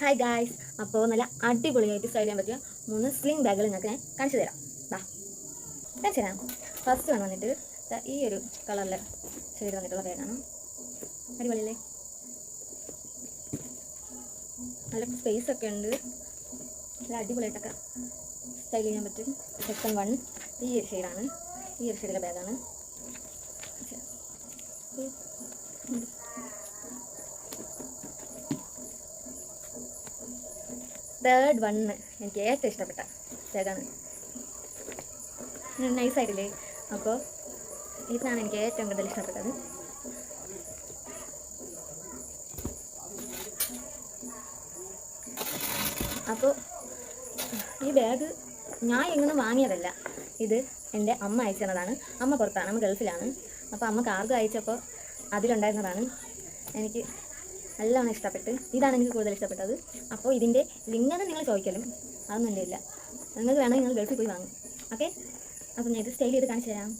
Hi guys അപ്പോൾ നല്ല അടിപൊളിയായിട്ട് സ്റ്റൈൽ ചെയ്യാൻ പറ്റിയ മൂന്ന് സ്ലിംഗ് ബാഗുകൾ നിങ്ങൾക്ക് ഞാൻ കാണിച്ചു തരാം. വാ കാണിച്ചു തരാം. ഫസ്റ്റ് വൺ വന്നിട്ട് ഈ ഒരു കളറിൽ ഷെയ്ഡ് വന്നിട്ടുള്ള ബാഗാണ് അടിപൊളിയല്ലേ? നല്ല സ്പേസ് ഒക്കെ ഉണ്ട്. നല്ല അടിപൊളിയായിട്ടൊക്കെ സ്റ്റൈൽ ചെയ്യാൻ പറ്റും. സെക്കൻഡ് വൺ ഈ ഒരു ഷെയ്ഡാണ് ഈ ഒരു ഷെയ്ഡിലെ ബാഗാണ് തേർഡ് വണ്ണ് എനിക്ക് ഏറ്റവും ഇഷ്ടപ്പെട്ട ബാഗാണ് നൈസായിട്ടില്ലേ അപ്പോൾ ഇതാണ് എനിക്ക് ഏറ്റവും കൂടുതൽ ഇഷ്ടപ്പെട്ടത്. അപ്പോൾ ഈ ബാഗ് ഞാൻ എങ്ങനെ വാങ്ങിയതല്ല. ഇത് എന്റെ അമ്മ അയച്ചതാണ്. അമ്മ പുറത്താണ്. അമ്മ ഗൾഫിലാണ്. അപ്പോൾ അമ്മ കാർഗോ അയച്ചപ്പോൾ അതിലുണ്ടായിരുന്നതാണ്. എനിക്ക് നല്ലോണം ഇഷ്ടപ്പെട്ട് ഇതാണ് എനിക്ക് കൂടുതൽ ഇഷ്ടപ്പെട്ടത്. അപ്പോൾ ഇതിന്റെ ലിങ്ങനെ നിങ്ങൾ ചോദിക്കലും. അതൊന്നും എന്റെ ഇല്ല. നിങ്ങൾക്ക് വേണമെങ്കിൽ നിങ്ങൾ ഗൾഫിൽ പോയി വാങ്ങും. ഓക്കെ? അപ്പോൾ ഞാൻ ഇത് സ്റ്റൈൽ ചെയ്ത് കാണിച്ചു തരാം.